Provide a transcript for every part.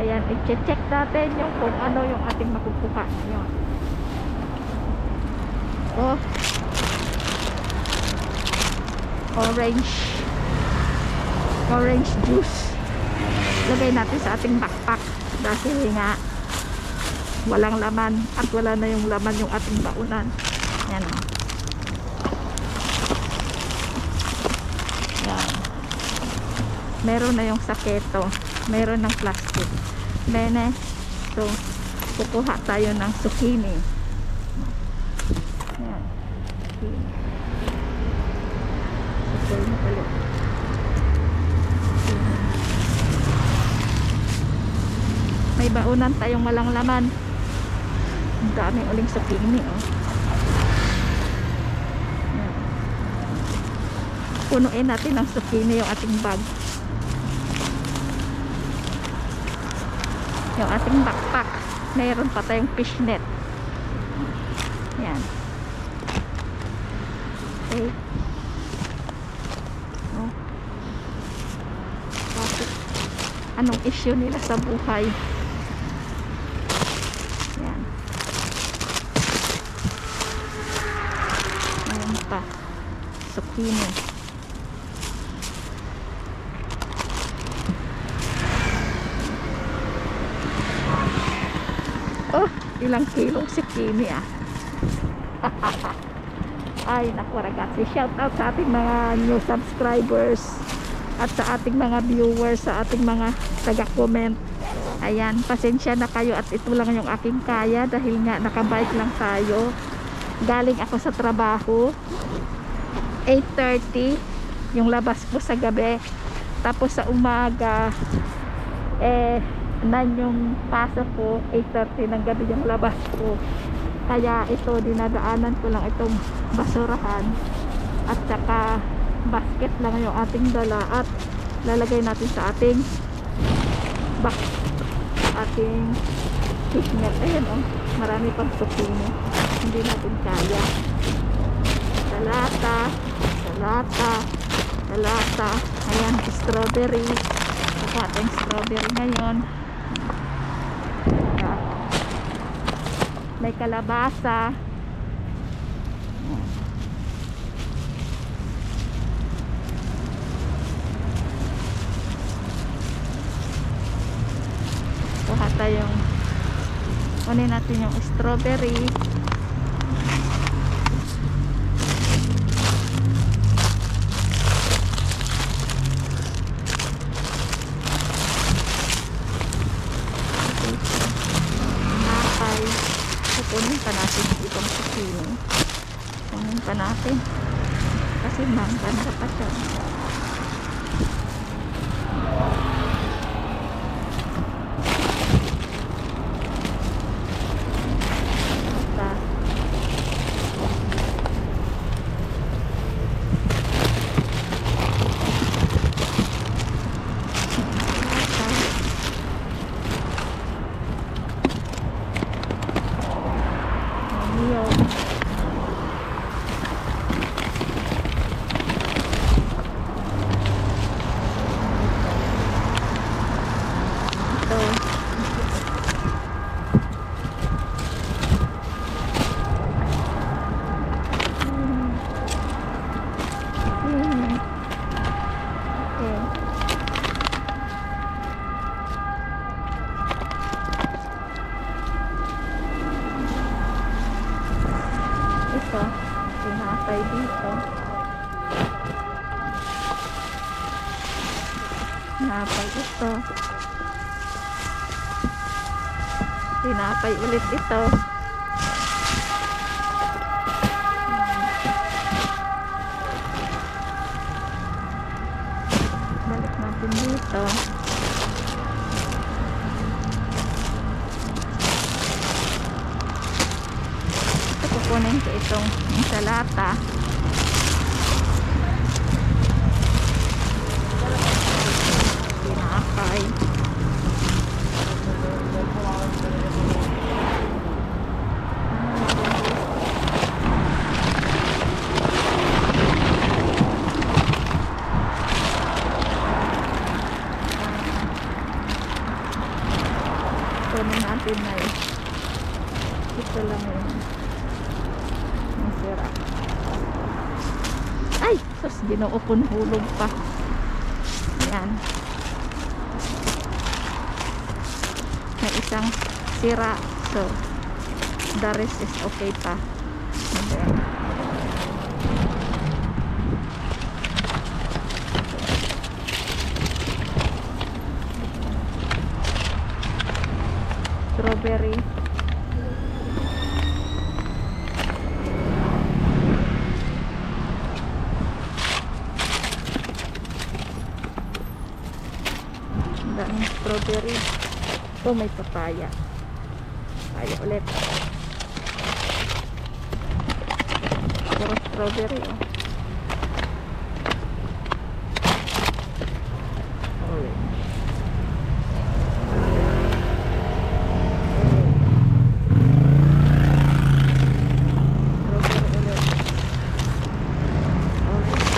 Ayan, i-check natin yung kung ano yung ating makukuha ngayon. Oh. Orange. Orange juice. Lagay natin sa ating backpack dahil nga walang laman at wala na yung laman yung ating baunan. Yan o. Yan. Meron na yung saketo. Meron ng plastic. Bene. So, kukuha tayo ng zucchini. Yan. Zucchini. May baunan tayong walang laman. Ang dami uling zucchini, oh. Punuin natin ng zucchini yung ating bag. Yung ating backpack. Mayroon pa tayong fishnet. Yan. Okay. Oh. Bakit? Anong issue nila sa buhay? Yan. Ayan pa. Zucchini. Oh, ilang kilong zucchini ah. Ay, naku ragazzi. Shout out sa ating mga new subscribers at sa ating mga viewers, sa ating mga taga-comment. Ayan, pasensya na kayo at ito lang yung aking kaya dahil nga nakabike lang tayo. Galing ako sa trabaho. 8.30 yung labas ko sa gabi. Tapos sa umaga, eh, nan yung pasok ko, 8.30 ng gabi yung labas ko. Kaya ito, dinadaanan ko lang itong basurahan. At saka basket lang yung ating dala at lalagay natin sa ating box. Ating fishnet ayun oh. Marami pang zucchini hindi natin kaya. Salata salata salata. Ayan strawberry. Saka ating strawberry ngayon may kalabasa. Kuha tayong kunin natin yung strawberry napay kukunin pa natin yung ibang zucchini kunin pa natin kasi mangganda pa siya Basta. Ayun. Ito. Hmm. Okay. Ito, tinapay dito. Tinapay ito. Tinapay ulit ito. Balik natin dito. Ito kukunin ko itong insalata. Tinapay. kukunin natin na yun. Ito lang yun. Ang sira. Ay! Ko nahulog pa. Yan. May isang sira. So, the rest is okay pa. And then, strawberry. Ang daming strawberry. Oh, may papaya. Papaya ulit. Puro strawberry, oh. Orange. Strawberry ulit. Orange.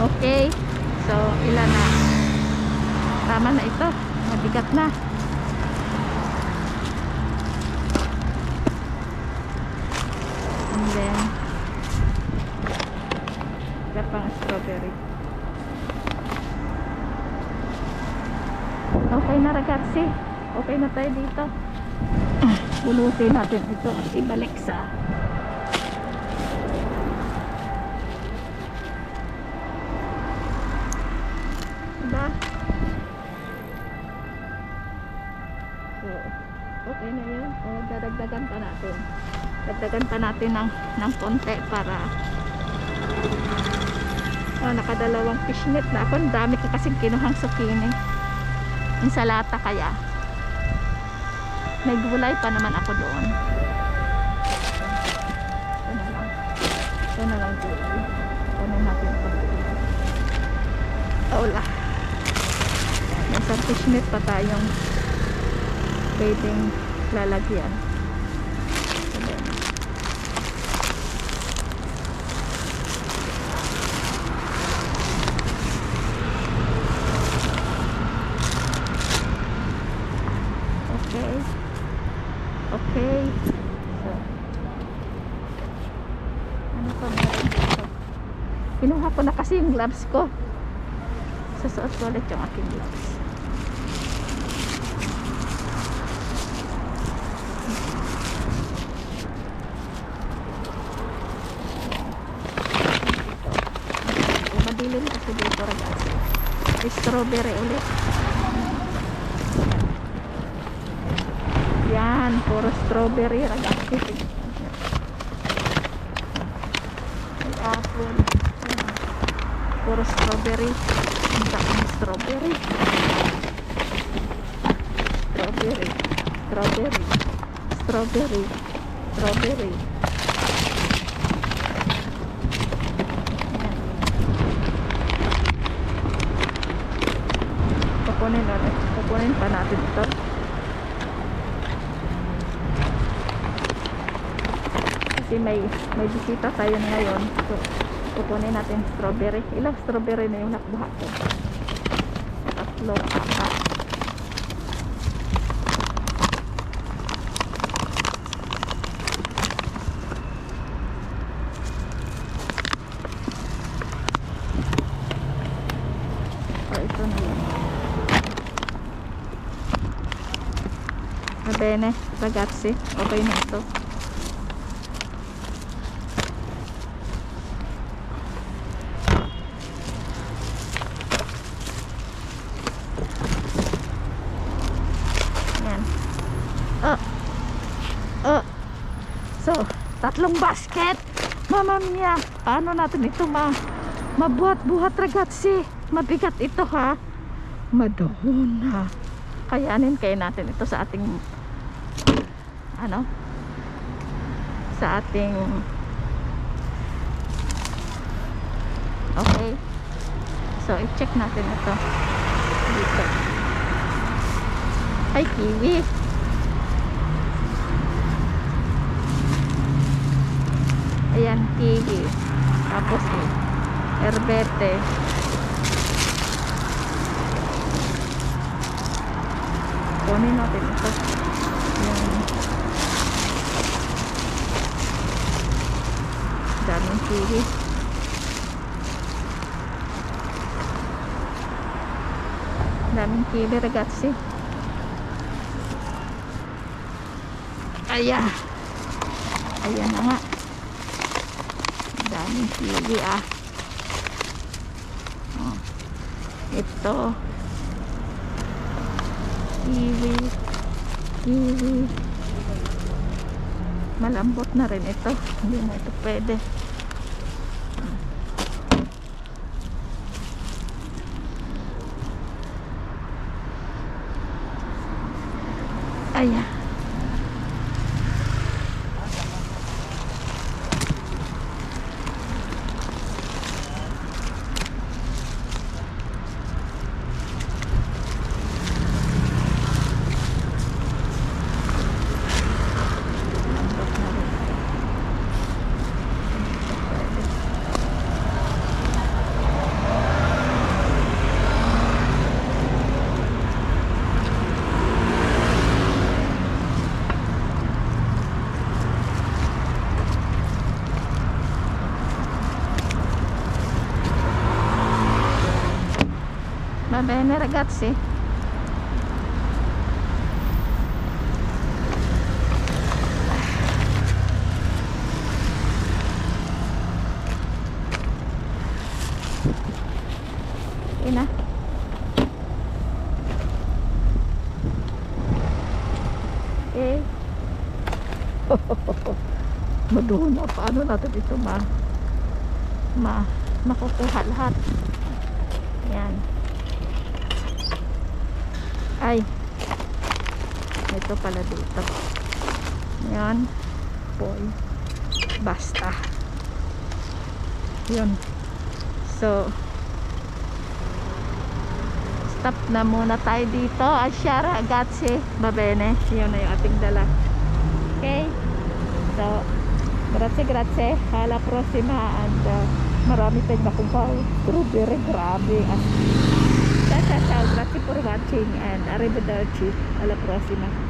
Okay. So, ilan na? Tama na ito. Mabigat na. And then, ito pang strawberry. Okay na ragazzi. Okay na tayo dito. Bulutin natin ito. Ibalik sa Dagdagan pa natin ng, ng konti para oh, nakadalawang fishnet na ako. Dami ko kasing kinuhang zucchini. Insalata kaya. May gulay pa naman ako doon. Ito na lang. Ito na lang gulay. Kunin natin ito. Wala. May isang fishnet pa tayong pwedeng lalagyan. Ayan. Okay. Okay. So. Ano pa meron dito? Kinuha ko na kasi yung gloves ko. Sasuot ko ulit yung aking gloves. Strawberry ulit. Yan, puro strawberry ragazzi. May apple. Yan. Puro strawberry. Ang daming strawberry. Strawberry. Strawberry. Strawberry. Strawberry. Kukunin natin. Kukunin pa natin ito. Kasi may may bisita tayo ngayon. So, kukunin natin strawberry. Ilang strawberry na yung nakuha ko? Tatlo, apat. Ito ragazzi. Okay na ito. Yan. Oh. Oh. So, tatlong basket. Mama mia, paano natin ito ma mabuhat-buhat ragazzi? Mabigat ito ha. Madahon ha. Kayanin kaya natin ito sa ating ano? Sa ating Okay. So, i-check natin ito. Dito. Ay, kiwi. Ayan, kiwi. Tapos, eh, herbete. Kunin natin ito. Ayan. Daming kiwi. Daming kiwi, ragazzi. Ayan. Ayan na nga. Kiwi ah. Oh. Ito. Kiwi. Kiwi. Malambot na rin ito. Hindi na ito pwede. Ayan. Malambot na rin. Va bene ragazzi? Ina. Eh. Maduna. Paano natin ito ma ma makukuha lahat? Yan. Ay. Ito pala dito. Yan. Boy. Basta. Yun. So, stop na muna tayo dito. Asya ragazzi. Va bene. Yun na yung ating dala. Okay? So, grazie, grazie. Alla prossima and uh, marami tayong nakumpaw. Strawberry, grabe. As Ciao, ciao, ciao. Grazie for watching and arrivederci. Alla prossima.